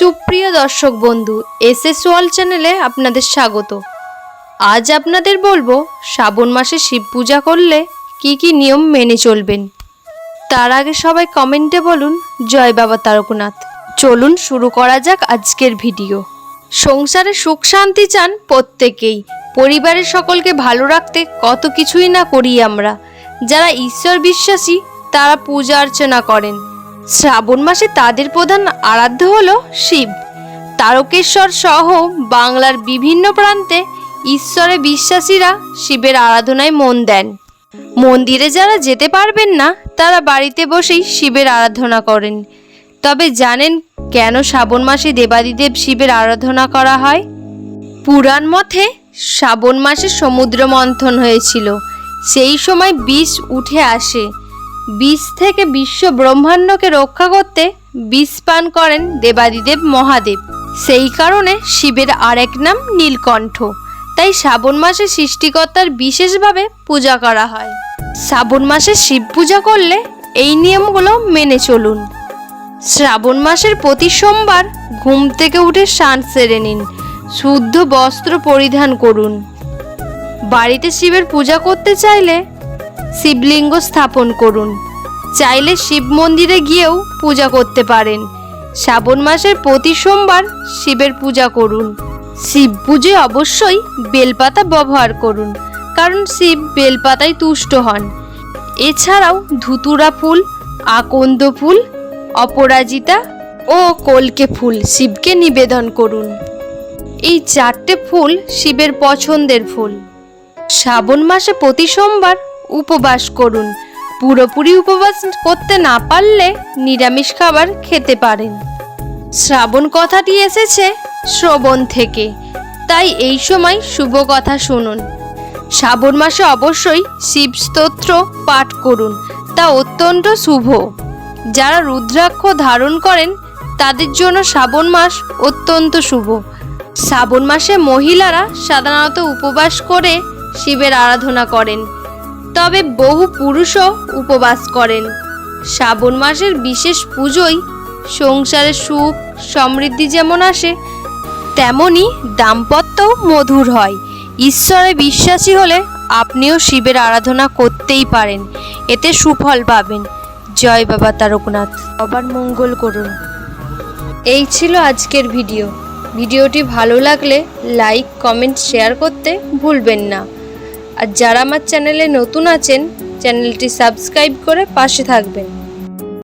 সুপ্রিয় দর্শক বন্ধু এস এস ওয়াল চ্যানেলে আপনাদের স্বাগত। আজ আপনাদের বলব, শ্রাবণ মাসে শিব পূজা করলে কি কি নিয়ম মেনে চলবেন? তার আগে সবাই কমেন্টে বলুন, জয় বাবা তারকনাথ। চলুন শুরু করা যাক আজকের ভিডিও। সংসারে সুখ শান্তি চান প্রত্যেকেই। পরিবারের সকলকে ভালো রাখতে কত কিছুই না করি আমরা। যারা ঈশ্বর বিশ্বাসী, তারা পূজা অর্চনা করেন। শ্রাবণ মাসে তাদের প্রধান আরাধ্য হলো শিব। তারকেশ্বর সহ বাংলার বিভিন্ন প্রান্তে ঈশ্বরে বিশ্বাসীরা শিবের আরাধনায় মন দেন। মন্দিরে যারা যেতে পারবেন না, তারা বাড়িতে বসেই শিবের আরাধনা করেন। তবে জানেন কেন শ্রাবণ মাসে দেবাদিদেব শিবের আরাধনা করা হয়? পুরাণ মতে শ্রাবণ মাসে সমুদ্র মন্থন হয়েছিল। সেই সময় বিষ উঠে আসে। বিষ থেকে বিশ্ব ব্রহ্মাণ্ডকে রক্ষা করতে বিষ পান করেন দেবাদিদেব মহাদেব। সেই কারণে শিবের আরেক নাম নীলকণ্ঠ। তাই শ্রাবণ মাসে সৃষ্টিকর্তার বিশেষভাবে পূজা করা হয়। শ্রাবণ মাসে শিব পূজা করলে এই নিয়মগুলো মেনে চলুন। শ্রাবণ মাসের প্রতি সোমবার ঘুম থেকে উঠে স্নান সেরে নিন। শুদ্ধ বস্ত্র পরিধান করুন। বাড়িতে শিবের পূজা করতে চাইলে শিবলিঙ্গ স্থাপন করুন। চাইলে শিব মন্দিরে গিয়েও পূজা করতে পারেন। শ্রাবণ মাসের প্রতি সোমবার শিবের পূজা করুন। শিব পুজোয় অবশ্যই বেলপাতা ব্যবহার করুন, কারণ শিব বেলপাতায় তুষ্ট হন। এছাড়াও ধুতুরা ফুল, আকন্দ ফুল, অপরাজিতা ও কলকে ফুল শিবকে নিবেদন করুন। এই চারটে ফুল শিবের পছন্দের ফুল। শ্রাবণ মাসে প্রতি সোমবার উপবাস করুন। পুরোপুরি উপবাস করতে না পারলে নিরামিষ খাবার খেতে পারেন। শ্রাবণ কথাটি এসেছে শ্রবণ থেকে। তাই এই সময় শুভ কথা শুনুন। শ্রাবণ মাসে অবশ্যই শিব স্তোত্র পাঠ করুন। তা অত্যন্ত শুভ। যারা রুদ্রাক্ষ ধারণ করেন, তাদের জন্য শ্রাবণ মাস অত্যন্ত শুভ। শ্রাবণ মাসে মহিলারা সাধারণত উপবাস করে শিবের আরাধনা করেন। তবে বহু পুরুষও উপবাস করেন। শ্রাবণ মাসের বিশেষ পুজোয় সংসারে সুখ, সমৃদ্ধি যেমন আসে, তেমনি দাম্পত্যও মধুর হয়। ঈশ্বরে বিশ্বাসী হলে আপনিও শিবের আরাধনা করতেই পারেন। এতে সুফল পাবেন। জয় বাবা তারকনাথ। সবার মঙ্গল করুন। এই ছিল আজকের ভিডিও। ভিডিওটি ভালো লাগলে লাইক, কমেন্ট, শেয়ার করতে ভুলবেন না। আর যারা আমার চ্যানেলে নতুন আছেন চ্যানেলটি সাবস্ক্রাইব করে পাশে থাকবেন।